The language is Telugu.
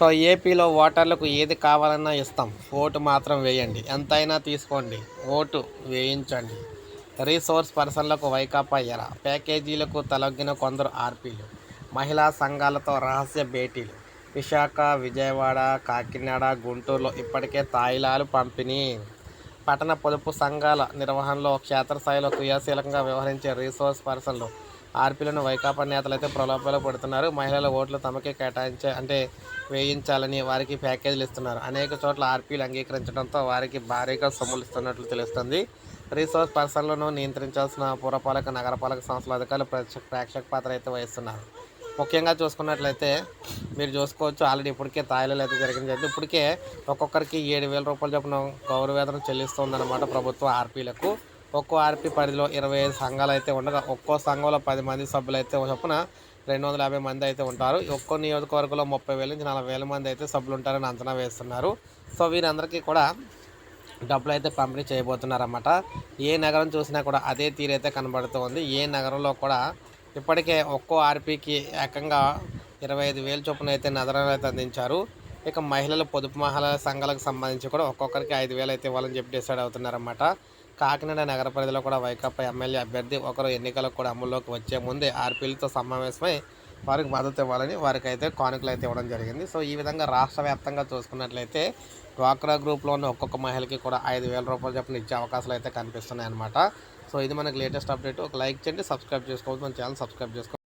సో ఏపీలో ఓటర్లకు ఏది కావాలన్నా ఇస్తాం. ఓటు మాత్రం వేయండి. ఎంతైనా తీసుకోండి. ఓటు వేయించండి. రీసోర్స్ పర్సన్లకు వైకాపా ఎర. ప్యాకేజీలకు తలొగ్గిన కొందరు ఆర్పీలు. మహిళా సంఘాలతో రహస్య భేటీలు. విశాఖ విజయవాడ కాకినాడ గుంటూరులో ఇప్పటికే తాయిలాలు పంపిణీ. పట్టణ పొదుపు సంఘాల నిర్వహణలో క్షేత్రస్థాయిలో క్రియాశీలకంగా వ్యవహరించే రీసోర్స్ పర్సన్లు ఆర్పీలను వైకాపా నేతలు అయితే ప్రలోభాలు పడుతున్నారు. మహిళల ఓట్లు తమకే కేటాయించే అంటే వేయించాలని వారికి ప్యాకేజీలు ఇస్తున్నారు. అనేక చోట్ల ఆర్పీలు అంగీకరించడంతో వారికి భారీగా సొమ్ములు ఇస్తున్నట్లు తెలుస్తుంది. రీసోర్స్ పర్సన్లను నియంత్రించాల్సిన పురపాలక నగరపాలక సంస్థల అధికారులు ప్రేక్షక ప్రేక్షక పాత్ర అయితే వహిస్తున్నారు. ముఖ్యంగా చూసుకున్నట్లయితే మీరు చూసుకోవచ్చు ఆల్రెడీ ఇప్పటికే తాయిలలో అయితే జరిగింది. అయితే ఇప్పటికే ఒక్కొక్కరికి ఏడు వేల రూపాయలు చొప్పున గౌరవేతనం చెల్లిస్తుందన్నమాట ప్రభుత్వ ఆర్పీలకు. ఒక్కో ఆర్పీ పరిధిలో ఇరవై ఐదు సంఘాలు అయితే ఉండగా ఒక్కో సంఘంలో పది మంది సభ్యులు అయితే చొప్పున రెండు వందల యాభై మంది అయితే ఉంటారు. ఒక్కో నియోజకవర్గంలో ముప్పై వేల నుంచి నలభై వేల మంది అయితే సభ్యులు ఉంటారని అంచనా వేస్తున్నారు. సో వీరందరికీ కూడా డబ్బులు అయితే పంపిణీ చేయబోతున్నారన్నమాట. ఏ నగరం చూసినా కూడా అదే తీరైతే కనబడుతుంది. ఏ నగరంలో కూడా ఇప్పటికే ఒక్కో ఆర్పీకి ఏకంగా ఇరవై ఐదు వేలు చొప్పున అయితే నగరాలు అయితే అందించారు. ఇక మహిళల పొదుపు మహిళల సంఘాలకు సంబంధించి కూడా ఒక్కొక్కరికి ఐదు వేలు అయితే ఇవ్వాలని చెప్పి డిసైడ్ అవుతున్నారన్నమాట. కాకినాడ నగర పరిధిలో కూడా వైకాపా ఎమ్మెల్యే అభ్యర్థి ఒకరు ఎన్నికలకు కూడా అమల్లోకి వచ్చే ముందే ఆర్పీలతో సమావేశమై వారికి మద్దతు ఇవ్వాలని వారికి అయితే కానుకలు అయితే ఇవ్వడం జరిగింది. సో ఈ విధంగా రాష్ట్ర వ్యాప్తంగా చూసుకున్నట్లయితే డ్వాక్రా గ్రూప్లో ఉన్న ఒక్కొక్క మహిళకి కూడా ఐదు వేల రూపాయలు చెప్పిన ఇచ్చే అవకాశాలు అయితే కనిపిస్తున్నాయి అనమాట సో ఇది మనకి లేటెస్ట్ అప్డేట్. ఒక లైక్ చేయండి సబ్స్క్రైబ్ చేసుకోవచ్చు మన ఛానల్ సబ్స్క్రైబ్ చేసుకోండి